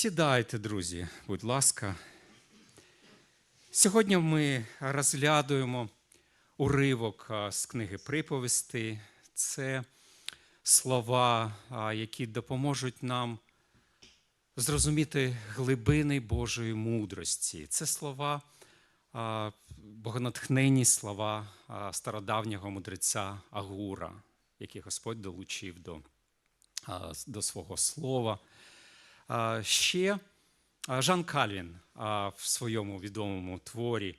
Сідайте, друзі, будь ласка. Сьогодні ми розглядуємо уривок з книги приповісти. Це слова, які допоможуть нам зрозуміти глибини Божої мудрості. Це слова, а, богонатхненні слова стародавнього мудреця Агура, які Господь долучив до, до свого слова. Ще Жан Кальвін в своєму відомому творі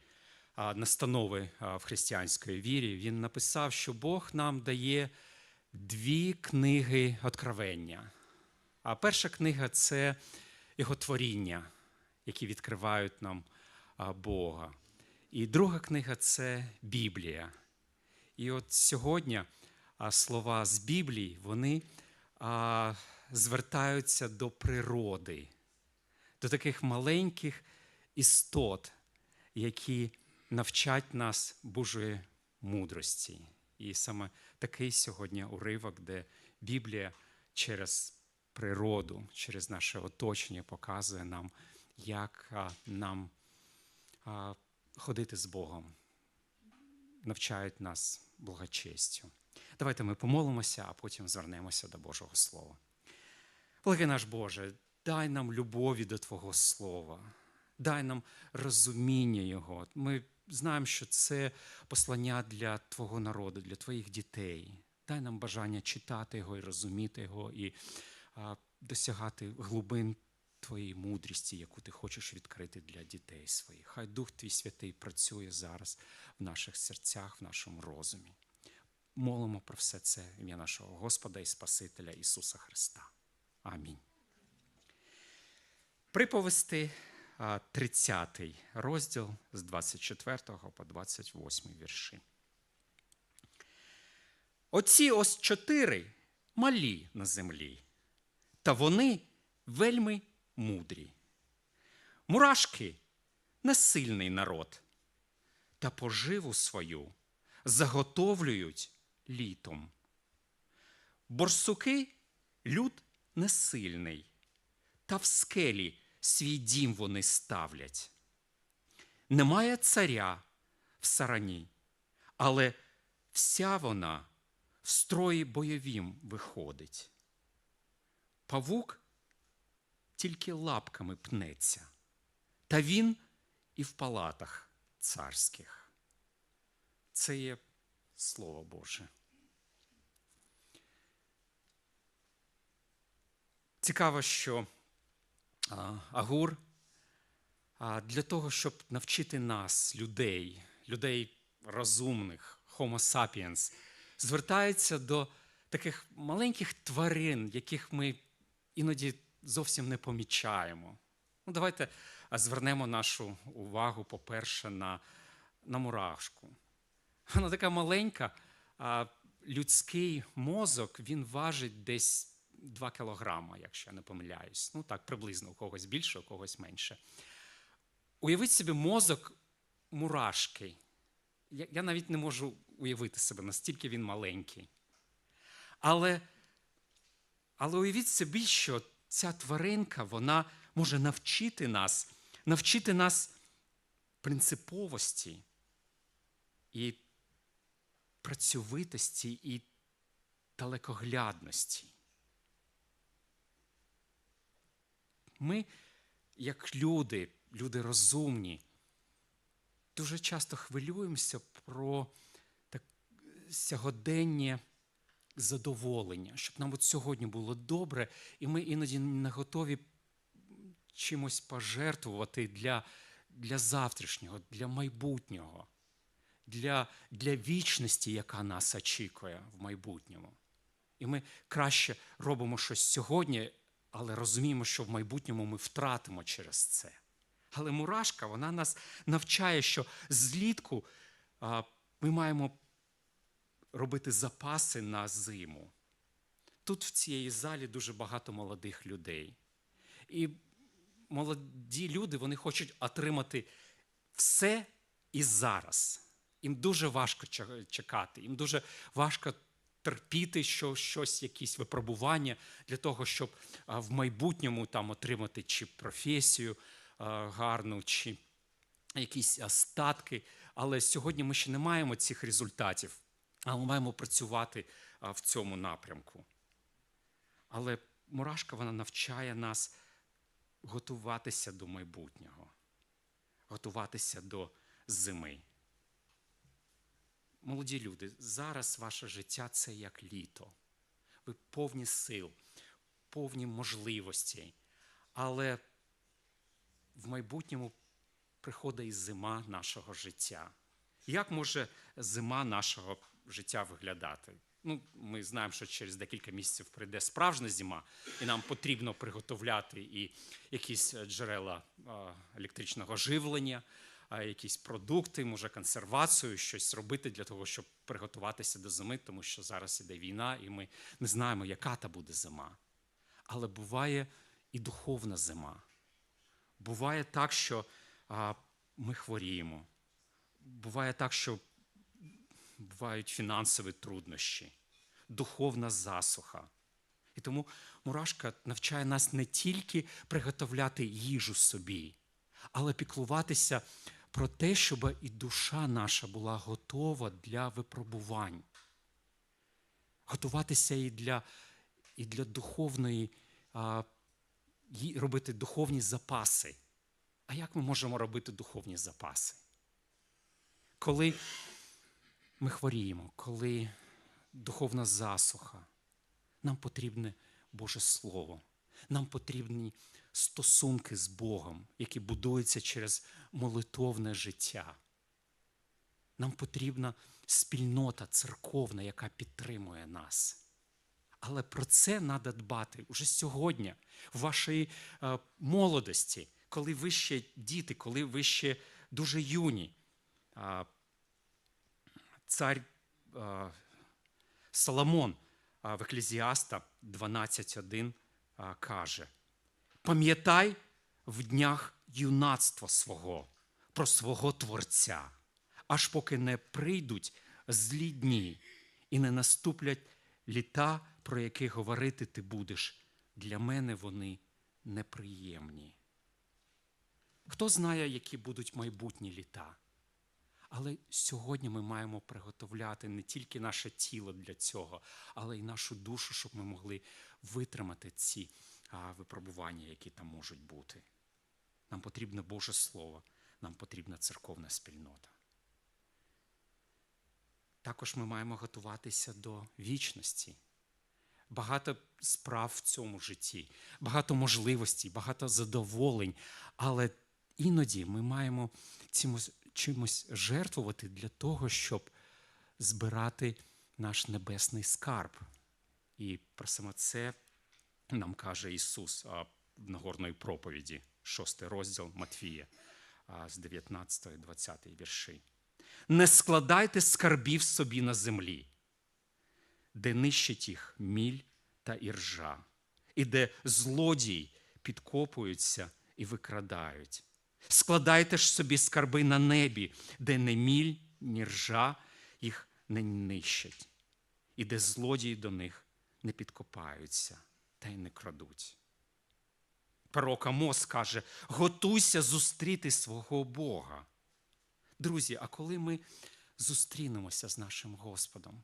настанови в християнської вірі він написав, що Бог нам дає дві книги откровення. А перша книга це його творіння, які відкривають нам Бога. І друга книга це Біблія. І от сьогодні слова з Біблії, вони звертаються до природи, до таких маленьких істот, які навчать нас Божої мудрості. І саме такий сьогодні уривок, де Біблія через природу, через наше оточення показує нам, як нам ходити з Богом, навчають нас благочестю. Давайте ми помолимося, а потім звернемося до Божого Слова. Благий наш Боже, дай нам любові до Твого Слова, дай нам розуміння Його. Ми знаємо, що це послання для Твого народу, для Твоїх дітей. Дай нам бажання читати його і розуміти його, і а, досягати глибин Твоєї мудрості, яку ти хочеш відкрити для дітей своїх. Хай Дух Твій Святий працює зараз в наших серцях, в нашому розумі. Молимо про все це ім'я нашого Господа і Спасителя Ісуса Христа. Амінь. Приповісти а, 30 розділ з 24 по 28 вірші. Оці ось чотири малі на землі, та вони вельми мудрі. Мурашки несильний народ, та поживу свою заготовлюють літом. Борсуки люд несильний, та в скелі свій дім вони ставлять. Немає царя в сарані, але вся вона в строї бойовім виходить. Павук тільки лапками пнеться, та він і в палатах царських. Це є Слово Боже. Цікаво, що Агур для того, щоб навчити нас, людей, людей розумних, Homo sapiens, звертається до таких маленьких тварин, яких ми іноді зовсім не помічаємо. Ну, Давайте звернемо нашу увагу, по-перше, на, на мурашку. Вона така маленька, а людський мозок він важить десь 2 кілограма, якщо я не помиляюсь. Ну так, приблизно у когось більше, у когось менше. Уявіть собі мозок мурашки. Я, я навіть не можу уявити себе, настільки він маленький. Але, але уявіть собі, що ця тваринка вона може навчити нас, навчити нас принциповості і працьовитості і далекоглядності. Ми, як люди, люди розумні, дуже часто хвилюємося про так, сьогодення задоволення, щоб нам от сьогодні було добре, і ми іноді не готові чимось пожертвувати для, для завтрашнього, для майбутнього, для, для вічності, яка нас очікує в майбутньому. І ми краще робимо щось сьогодні, але розуміємо, що в майбутньому ми втратимо через це. Але мурашка вона нас навчає, що злітку ми маємо робити запаси на зиму. Тут в цій залі дуже багато молодих людей. І молоді люди вони хочуть отримати все і зараз. Їм дуже важко чекати, їм дуже важко терпіти що, щось, якісь випробування для того, щоб в майбутньому там отримати чи професію гарну, чи якісь статки. Але сьогодні ми ще не маємо цих результатів, але ми маємо працювати в цьому напрямку. Але мурашка вона навчає нас готуватися до майбутнього, готуватися до зими. Молоді люди, зараз ваше життя це як літо. Ви повні сил, повні можливостей. Але в майбутньому приходить і зима нашого життя. Як може зима нашого життя виглядати? Ну, ми знаємо, що через декілька місяців прийде справжня зима, і нам потрібно приготовляти і якісь е, джерела електричного живлення, якісь продукти, може консервацію, щось робити для того, щоб приготуватися до зими, тому що зараз іде війна, і ми не знаємо, яка та буде зима. Але буває і духовна зима. Буває так, що а, ми хворіємо. Буває так, що бувають фінансові труднощі, духовна засуха. І тому мурашка навчає нас не тільки приготовляти їжу собі, але піклуватися про те, щоб і душа наша була готова для випробувань. Готуватися і для, і для духовної, а, ї- робити духовні запаси. А як ми можемо робити духовні запаси? Коли ми хворіємо, коли духовна засуха, нам потрібне Боже Слово. Нам потрібні стосунки з Богом, які будуються через молитовне життя. Нам потрібна спільнота церковна, яка підтримує нас. Але про це треба дбати уже сьогодні, в вашій е, молодості, коли ви ще діти, коли ви ще дуже юні. Цар Соломон в Еклезіаста 12.1 а, каже: Пам'ятай в днях юнацтва свого, про свого Творця, аж поки не прийдуть злі дні і не наступлять літа, про які говорити ти будеш. Для мене вони неприємні. Хто знає, які будуть майбутні літа? Але сьогодні ми маємо приготовляти не тільки наше тіло для цього, але й нашу душу, щоб ми могли витримати ці випробування, які там можуть бути. Нам потрібне Боже Слово, нам потрібна церковна спільнота. Також ми маємо готуватися до вічності. Багато справ в цьому житті, багато можливостей, багато задоволень, але іноді ми маємо чимось жертвувати для того, щоб збирати наш небесний скарб. І про саме це нам каже Ісус в Нагорної проповіді, 6 розділ Матфія з 19-20 вірші. Не складайте скарбів собі на землі, де нищить їх міль та іржа, і де злодії підкопуються і викрадають. Складайте ж собі скарби на небі, де не міль, ні ржа їх не нищать, і де злодії до них не підкопаються та й не крадуть. Пророк Амос каже: готуйся зустріти свого Бога. Друзі, а коли ми зустрінемося з нашим Господом,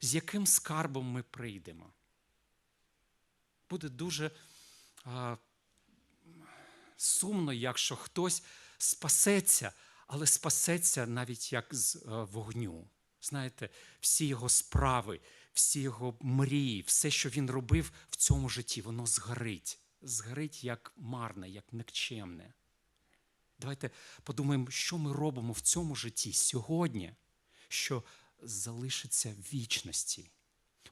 з яким скарбом ми прийдемо? Буде дуже а, сумно, якщо хтось спасеться, але спасеться навіть як з а, вогню. Знаєте, всі його справи, всі його мрії, все, що він робив в цьому житті, воно згорить. Згорить як марне, як никчемне. Давайте подумаємо, що ми робимо в цьому житті сьогодні, що залишиться вічності.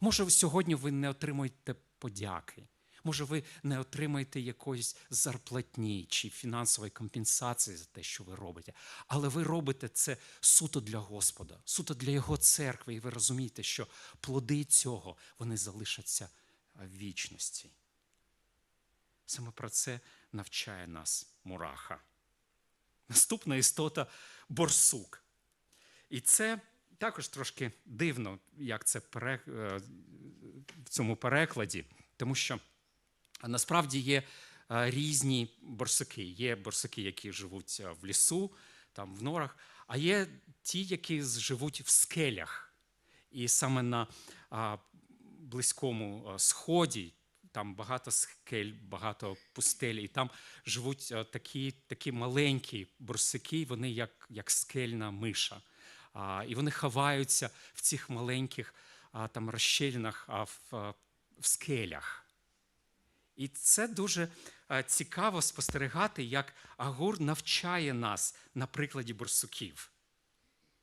Може, сьогодні ви не отримуєте подяки, може, ви не отримаєте якоїсь зарплатні чи фінансової компенсації за те, що ви робите. Але ви робите це суто для Господа, суто для Його церкви, і ви розумієте, що плоди цього вони залишаться в вічності. Саме про це навчає нас Мураха. Наступна істота борсук. І це також трошки дивно, як це е, в цьому перекладі, тому що насправді є е, різні борсуки. Є борсуки, які живуть е, в лісу, там в норах, а є ті, які живуть в скелях. І саме на близькому сході, там багато скель, багато пустель, і там живуть такі, такі маленькі борсуки, вони як, як скельна миша. І вони ховаються в цих маленьких там розщелинах, а, в, в скелях. І це дуже е, цікаво спостерігати, як Агур навчає нас на прикладі борсуків.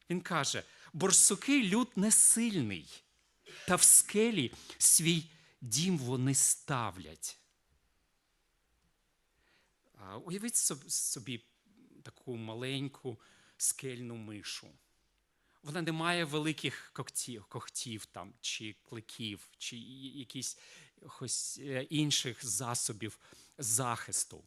Він каже: борсуки люд не сильний, та в скелі свій дім вони ставлять. Уявіть собі таку маленьку скельну мишу. Вона не має великих когтів, когтів там, чи кликів, чи якісь інших засобів захисту.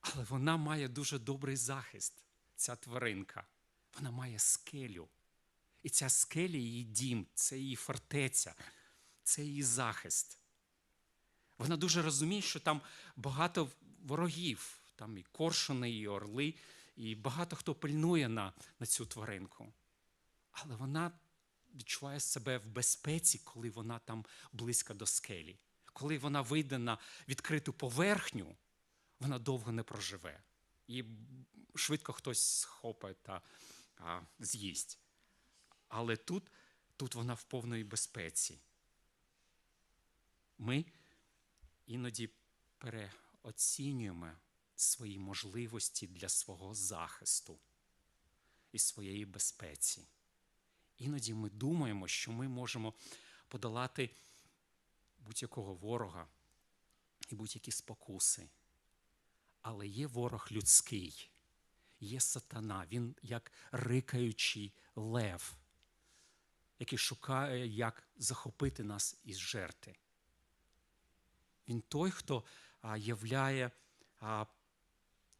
Але вона має дуже добрий захист, ця тваринка. Вона має скелю. І ця скеля її дім, це її фортеця, це її захист. Вона дуже розуміє, що там багато ворогів, там і коршуни, і орли, і багато хто пильнує на, на цю тваринку. Але вона відчуває себе в безпеці, коли вона там близько до скелі. Коли вона вийде на відкриту поверхню, вона довго не проживе. І швидко хтось схопить та а, з'їсть. Але тут, тут вона в повної безпеці. Ми іноді переоцінюємо свої можливості для свого захисту і своєї безпеці. Іноді ми думаємо, що ми можемо подолати будь-якого ворога і будь-які спокуси. Але є ворог людський, є сатана, він як рикаючий лев, який шукає, як захопити нас із жерти. Він той, хто являє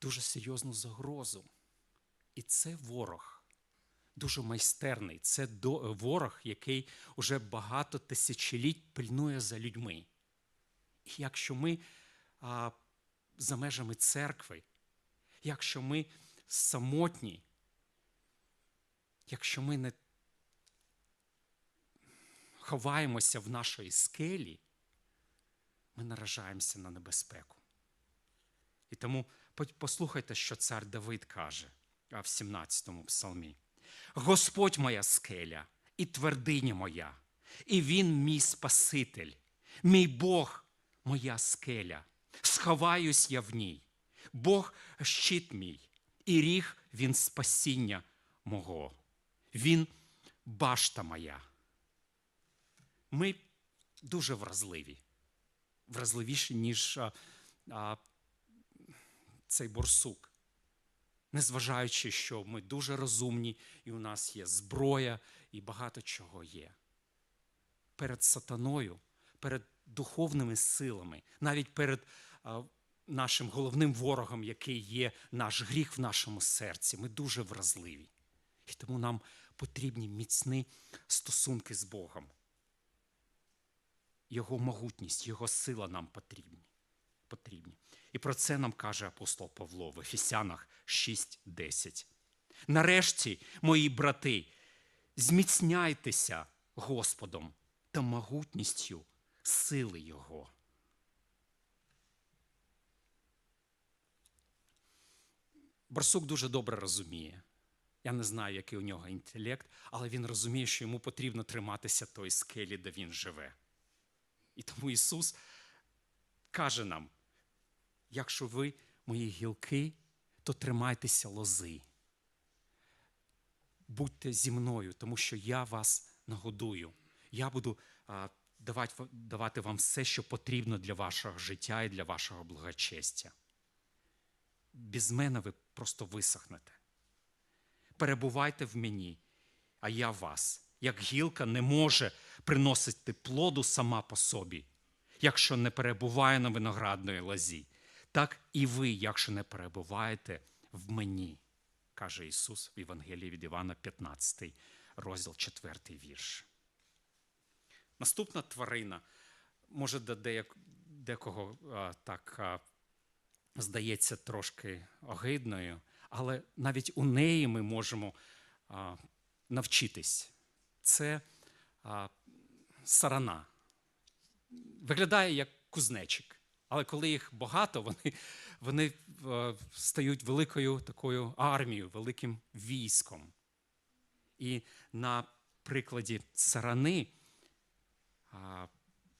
дуже серйозну загрозу. І це ворог, дуже майстерний. Це до, ворог, який уже багато тисячоліть пильнує за людьми. І якщо ми а, за межами церкви, якщо ми самотні, якщо ми не ховаємося в нашої скелі, ми наражаємося на небезпеку. І тому послухайте, що цар Давид каже в 17-му псалмі. Господь моя скеля і твердиня моя, і він мій Спаситель, мій Бог, моя скеля. Сховаюсь я в ній. Бог щит мій, і ріг він спасіння мого. Він башта моя. Ми дуже вразливі, вразливіші, ніж а, а, цей борсук. Незважаючи, що ми дуже розумні, і у нас є зброя, і багато чого є. Перед сатаною, перед духовними силами, навіть перед а, нашим головним ворогом, який є наш гріх в нашому серці, ми дуже вразливі. І тому нам потрібні міцні стосунки з Богом. Його могутність, Його сила нам потрібні. потрібні. І про це нам каже апостол Павло в Ефесянах 6:10. Нарешті, мої брати, зміцняйтеся Господом та могутністю сили Його. Барсук дуже добре розуміє. Я не знаю, який у нього інтелект, але він розуміє, що йому потрібно триматися тої скелі, де він живе. І тому Ісус каже нам: якщо ви мої гілки, то тримайтеся лози. Будьте зі мною, тому що я вас нагодую. Я буду а, давати, давати вам все, що потрібно для вашого життя і для вашого благочестя. Без мене ви просто висохнете. Перебувайте в мені, а я вас. Як гілка не може приносити плоду сама по собі, якщо не перебуває на виноградної лозі, так і ви, якщо не перебуваєте в мені. каже Ісус в Євангелії від Івана, 15 розділ, 4 вірш. Наступна тварина, може, декого так здається трошки огидною, але навіть у неї ми можемо навчитись. Це сарана. Виглядає як кузнечик, але коли їх багато, вони, вони е, стають великою такою армією, великим військом. І на прикладі сарани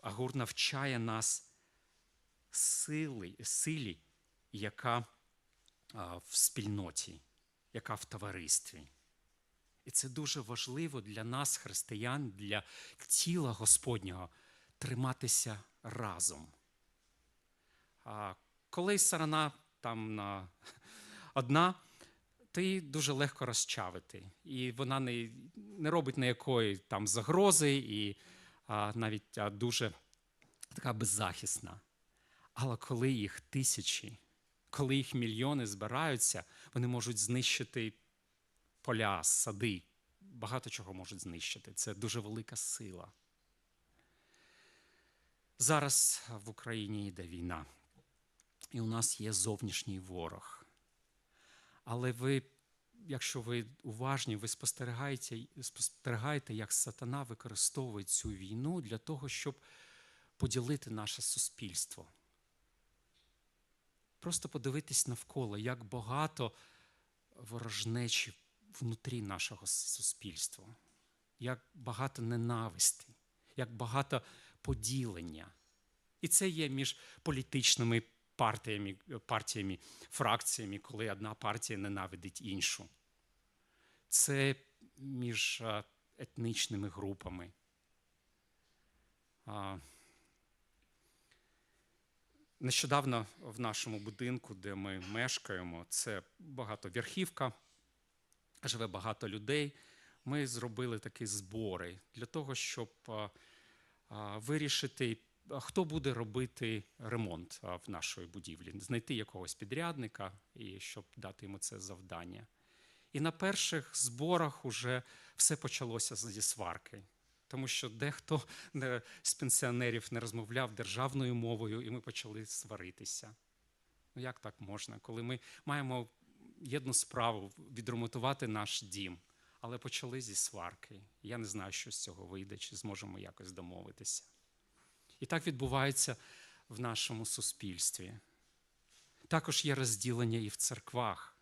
Агур навчає нас сили, силі, яка в спільноті, яка в товаристві. І це дуже важливо для нас, християн, для тіла Господнього, триматися разом. А коли сарана там на одна, то її дуже легко розчавити. І вона не, не робить ніякої там загрози, і а, навіть а, дуже така беззахисна. Але коли їх тисячі, коли їх мільйони збираються, вони можуть знищити поля, сади, багато чого можуть знищити. Це дуже велика сила. Зараз в Україні йде війна, і у нас є зовнішній ворог. Але ви, якщо ви уважні, ви спостерігаєте, спостерігаєте, як сатана використовує цю війну для того, щоб поділити наше суспільство. Просто подивитись навколо, як багато ворожнечі внутрі нашого суспільства, як багато ненависті, як багато поділення. І це є між політичними партіями, партіями, фракціями, коли одна партія ненавидить іншу. Це між етнічними групами. Нещодавно в нашому будинку, де ми мешкаємо, це багатоверхівка, живе багато людей. Ми зробили такі збори для того, щоб вирішити, хто буде робити ремонт в нашій будівлі, знайти якогось підрядника і щоб дати йому це завдання. І на перших зборах вже все почалося зі сварки. Тому що дехто з пенсіонерів не розмовляв державною мовою, і ми почали сваритися. Ну як так можна, коли ми маємо єдну справу відремонтувати наш дім, але почали зі сварки. Я не знаю, що з цього вийде, чи зможемо якось домовитися. І так відбувається в нашому суспільстві. Також є розділення і в церквах,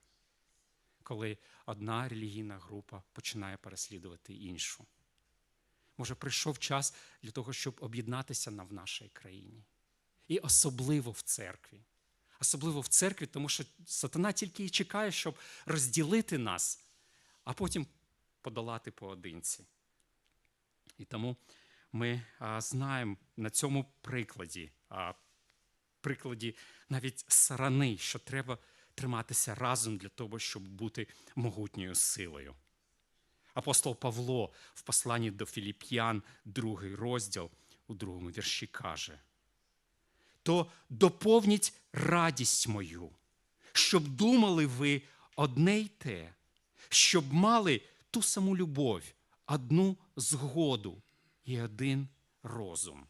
коли одна релігійна група починає переслідувати іншу. Може, прийшов час для того, щоб об'єднатися в нашій країні. І особливо в церкві. Особливо в церкві, тому що сатана тільки і чекає, щоб розділити нас, а потім подолати поодинці. І тому ми знаємо на цьому прикладі, прикладі навіть сарани, що треба триматися разом для того, щоб бути могутньою силою. Апостол Павло в посланні до Філіп'ян, другий розділ у другому вірші каже: то доповніть радість мою, щоб думали ви одне й те, щоб мали ту саму любов, одну згоду і один розум.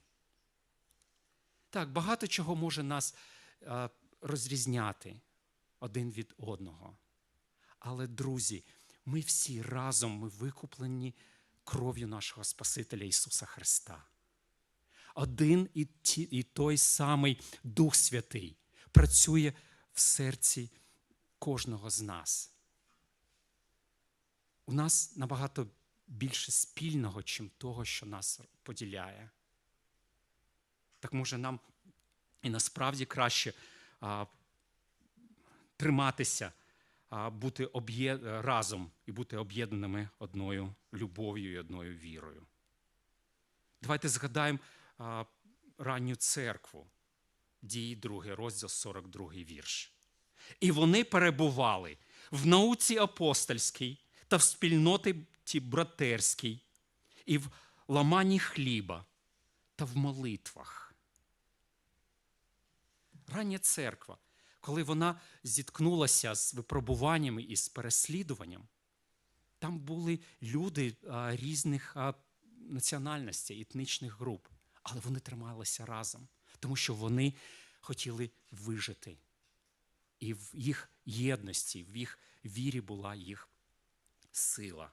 Так, багато чого може нас е, розрізняти один від одного. Але, друзі, ми всі разом ми викуплені кров'ю нашого Спасителя Ісуса Христа. Один і, ті, і той самий Дух Святий працює в серці кожного з нас. У нас набагато більше спільного, чим того, що нас поділяє. Так може нам і насправді краще а, триматися а, бути разом і бути об'єднаними одною любов'ю і одною вірою. Давайте згадаємо а, ранню церкву, дії 2 розділ 42 вірш. І вони перебували в науці апостольській та в спільноті братерській, і в ламанні хліба та в молитвах. Рання церква, коли вона зіткнулася з випробуваннями і з переслідуванням, там були люди різних національностей, етнічних груп, але вони трималися разом, тому що вони хотіли вижити. І в їх єдності, в їх вірі була їх сила.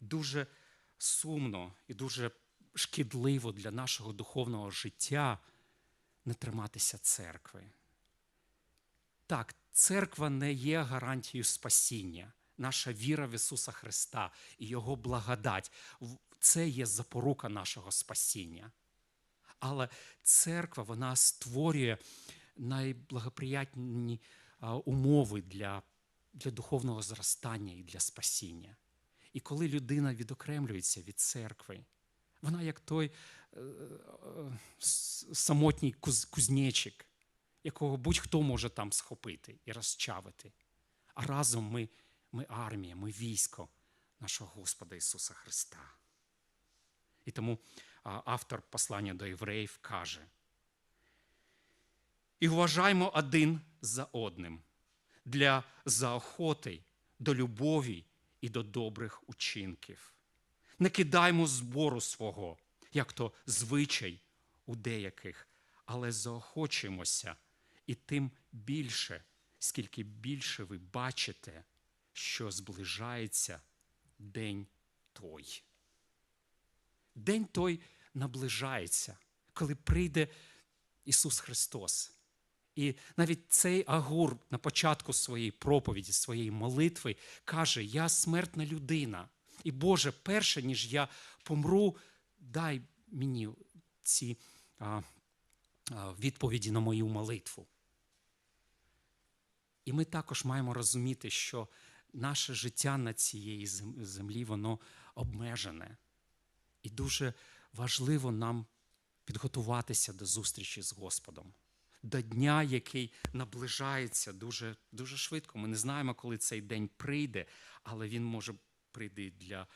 Дуже сумно і дуже шкідливо для нашого духовного життя не триматися церкви. Так, церква не є гарантією спасіння. Наша віра в Ісуса Христа і Його благодать це є запорука нашого спасіння. Але церква вона створює найблагоприятні умови для, для духовного зростання і для спасіння. І коли людина відокремлюється від церкви, вона як той е, е, самотній куз, кузнечик, якого будь-хто може там схопити і розчавити. А разом ми, ми армія, ми військо нашого Господа Ісуса Христа. І тому автор послання до євреїв каже: і вважаймо один за одним для заохоти до любові і до добрих учинків. Не кидаймо збору свого, як то звичай у деяких, але заохочимося і тим більше, скільки більше ви бачите, що зближається день той. День той наближається, коли прийде Ісус Христос. І навіть цей Агур на початку своєї проповіді, своєї молитви каже: Я смертна людина. І Боже, перше, ніж я помру, дай мені ці а, а, відповіді на мою молитву. І ми також маємо розуміти, що наше життя на цієї землі, воно обмежене. І дуже важливо нам підготуватися до зустрічі з Господом, до дня, який наближається дуже дуже швидко. Ми не знаємо, коли цей день прийде, але він може прийти для,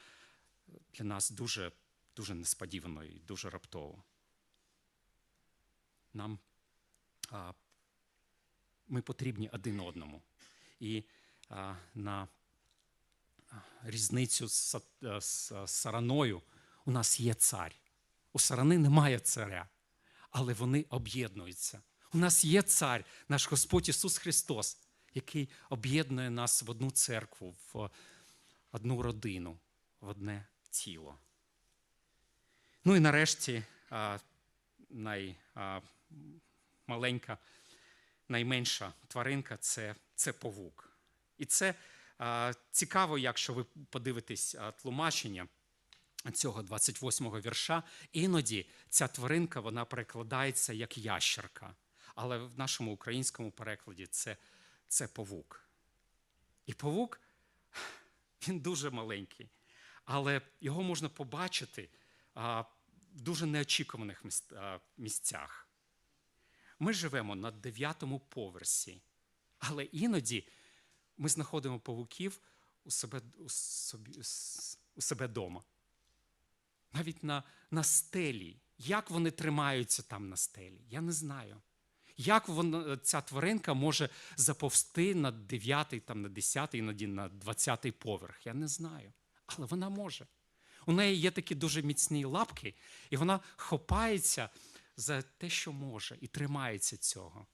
для нас дуже, дуже несподівано і дуже раптово. Нам а, ми потрібні один одному. І а, на різницю з, з сараною у нас є цар. У сарани немає царя, але вони об'єднуються. У нас є цар, наш Господь Ісус Христос, який об'єднує нас в одну церкву, в одну родину, в одне тіло. Ну і нарешті наймаленька, найменша тваринка це, це павук. І це цікаво, якщо ви подивитесь тлумачення цього 28-го вірша, іноді ця тваринка вона перекладається як ящерка. Але в нашому українському перекладі це, це павук. І павук, він дуже маленький, але його можна побачити а, в дуже неочікуваних місцях. Ми живемо на дев'ятому поверсі, але іноді ми знаходимо павуків у себе у собі, у себе вдома навіть на, на стелі. Як вони тримаються там на стелі? Я не знаю. Як вона, ця тваринка може заповзти на 9, там, на 10, іноді на 20 поверх? Я не знаю. Але вона може. У неї є такі дуже міцні лапки, і вона хопається за те, що може, і тримається цього.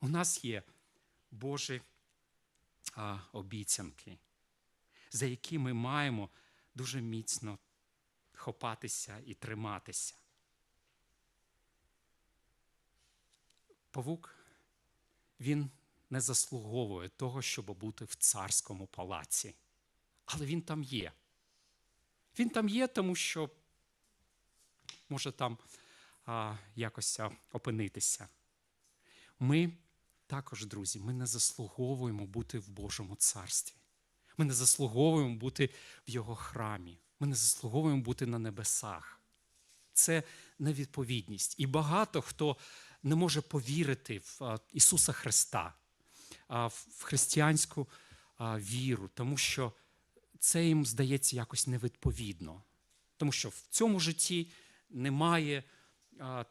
У нас є Божі а, обіцянки, за які ми маємо дуже міцно хопатися і триматися. Павук, він не заслуговує того, щоб бути в царському палаці. Але він там є. Він там є, тому що може там а, якось опинитися. Ми також, друзі, ми не заслуговуємо бути в Божому царстві. Ми не заслуговуємо бути в Його храмі. Ми не заслуговуємо бути на небесах. Це невідповідність. І багато хто не може повірити в Ісуса Христа, в християнську віру, тому що це їм здається якось невідповідно. Тому що в цьому житті немає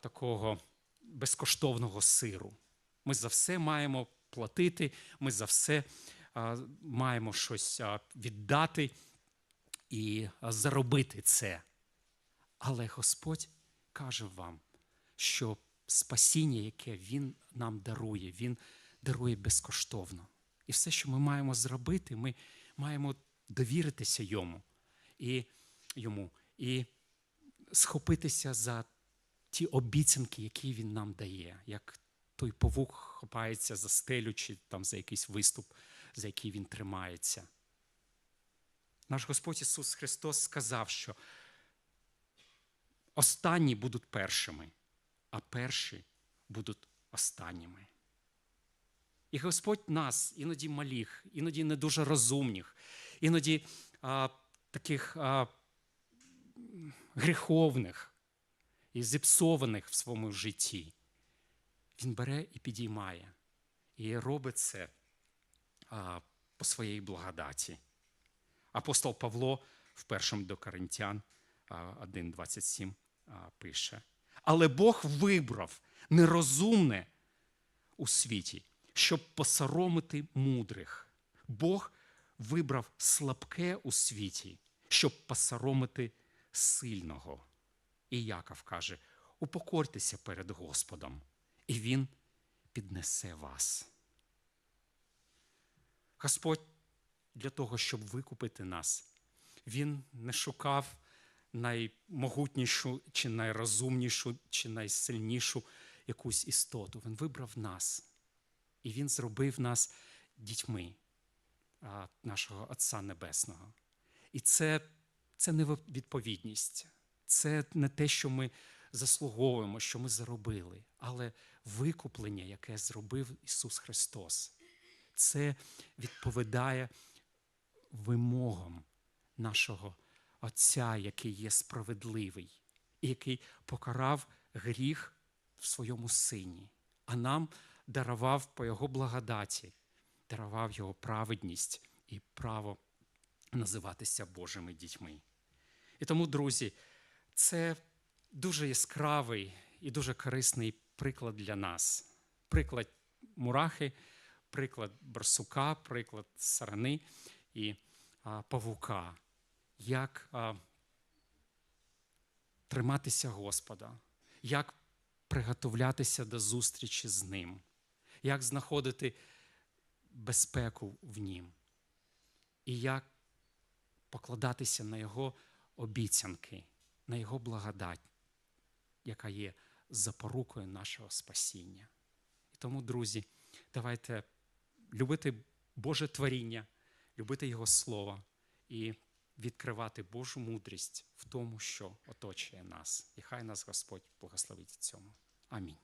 такого безкоштовного сиру. Ми за все маємо платити, ми за все маємо щось віддати і заробити це. Але Господь каже вам, що спасіння, яке Він нам дарує, Він дарує безкоштовно. І все, що ми маємо зробити, ми маємо довіритися йому і йому, і схопитися за ті обіцянки, які він нам дає, як той павук хопається за стелю чи там за якийсь виступ, за який він тримається. Наш Господь Ісус Христос сказав, що останні будуть першими, а перші будуть останніми. І Господь нас, іноді малих, іноді не дуже розумних, іноді а, таких а, гріховних і зіпсованих в своєму житті. Він бере і підіймає, і робить це а, по своїй благодаті. Апостол Павло в першому до Коринтян 1.27 пише: Але Бог вибрав нерозумне у світі, щоб посоромити мудрих. Бог вибрав слабке у світі, щоб посоромити сильного. І Яков каже: упокортеся перед Господом, і Він піднесе вас. Господь для того, щоб викупити нас, Він не шукав наймогутнішу, чи найрозумнішу, чи найсильнішу якусь істоту. Він вибрав нас. І Він зробив нас дітьми нашого Отця Небесного. І це, це не відповідність, це не те, що ми заслуговуємо, що ми заробили, але викуплення, яке зробив Ісус Христос, це відповідає вимогам нашого Отця, який є справедливий, і який покарав гріх в своєму сині, а нам дарував по Його благодаті, дарував Його праведність і право називатися Божими дітьми. І тому, друзі, це дуже яскравий і дуже корисний приклад для нас. Приклад мурахи, приклад барсука, приклад сарани і а, павука. Як а, триматися Господа, як приготовлятися до зустрічі з Ним, як знаходити безпеку в Нім, і як покладатися на Його обіцянки, на Його благодать, яка є запорукою нашого спасіння. І тому, друзі, давайте любити Боже творіння, любити Його Слово і відкривати Божу мудрість в тому, що оточує нас. І хай нас Господь благословить цьому. Амінь.